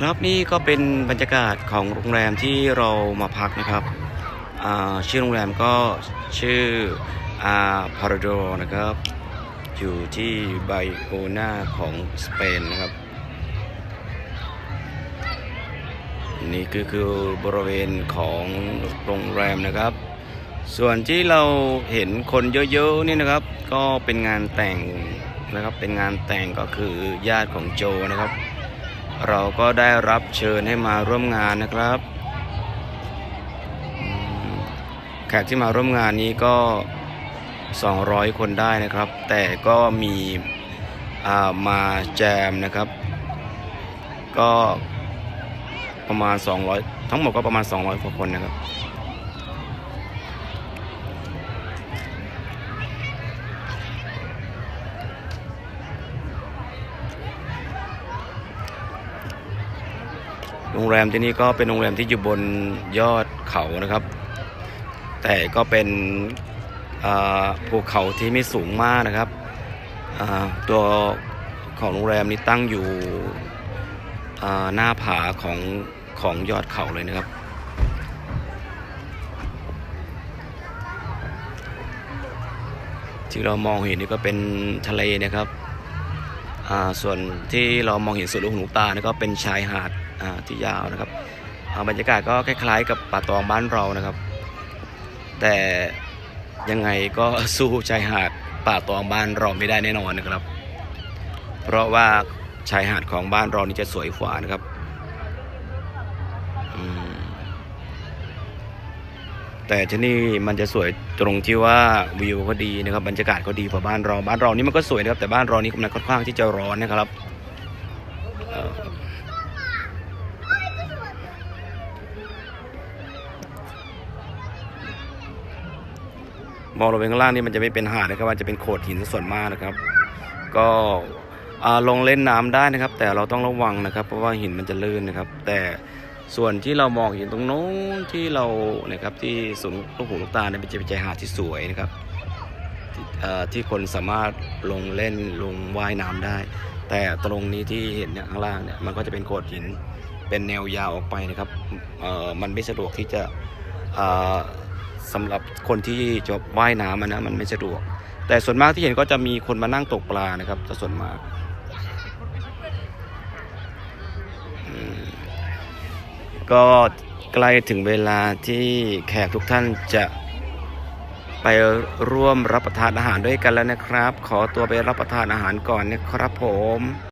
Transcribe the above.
ครับนี่ก็เป็นบรรยากาศของโรงแรมที่เรามาพักนะครับชื่อโรงแรมก็ชื่ออาพาราโดนะครับ อยู่ที่ไบโอนาของสเปนนะครับ นี่คือคือบริเวณของโรงแรมนะครับ ส่วนที่เราเห็นคนเยอะๆนี่นะครับ ก็เป็นงานแต่งนะครับเป็นงานแต่งก็คือญาติของโจนะครับ เราก็ได้รับเชิญให้มาร่วมงานนะครับแขกที่มาร่วมงานนี้ก็ 200 คนได้นะครับ แต่ก็มีามาแจมนะครับ ก็ประมาณ 200 ทั้งหมดก็ประมาณ 200กว่าคนนะครับ โรงแรมที่นี่ก็เป็นโรงแรมที่อยู่บนยอดเขานะครับ แต่ก็เป็นภูเขาที่ไม่สูงมากนะครับ ตัวของโรงแรมนี้ตั้งอยู่หน้าผาของของยอดเขาเลยนะครับ ที่เรามองเห็นนี่ก็เป็นทะเลนะครับ ส่วนที่เรามองเห็นสุดลูกหูลูกตานี่ก็เป็นชายหาดาที่ยาวนะครับบรรยากาศก็คล้ายๆ กับป่าตองบ้านเรานะครับ แต่ยังไงก็สู้ชายหาดป่าตองบ้านเราไม่ได้แน่นอนนะครับ เพราะว่าชายหาดของบ้านเรานี่จะสวยกว่านะครับ แต่ที่นี่มันจะสวยตรงที่ว่าวิวก็ดีนะครับบรรยากาศก็ดีกว่าบ้านเราบ้านเรานี่มันก็สวยนะครับแต่บ้านเรานี่มันค่อนข้างที่จะร้อนนะครับมองลงไปข้างล่างนี่มันจะไม่เป็นหาดนะครับมันจะเป็นโขดหินส่วนมากนะครับ ก็อ่าลงเล่นน้ำได้นะครับ แต่เราต้องระวังนะครับ เพราะว่าหินมันจะลื่นนะครับ แต่ ส่วนที่เรามองเห็นตรงโน้นที่เรานะครับที่ศูนย์ลูกหูลูกตาเนี่ยเป็นจะเป็นชายหาดที่สวยนะครับที่คนสามารถลงเล่นลงว่ายน้ำได้ แต่ตรงนี้ที่เห็นเนี่ยข้างล่างเนี่ยมันก็จะเป็นโขดหินเป็นแนวยาวออกไปนะครับมันไม่สะดวกที่จะเอ่อสำหรับคนที่จะว่ายน้ำอะนะมันไม่สะดวก แต่ส่วนมากที่เห็นก็จะมีคนมานั่งตกปลานะครับส่วนมาก อืม ก็ใกล้ถึงเวลาที่แขกทุกท่านจะไปร่วมรับประทานอาหารด้วยกันแล้วนะครับ ขอตัวไปรับประทานอาหารก่อนนะครับผม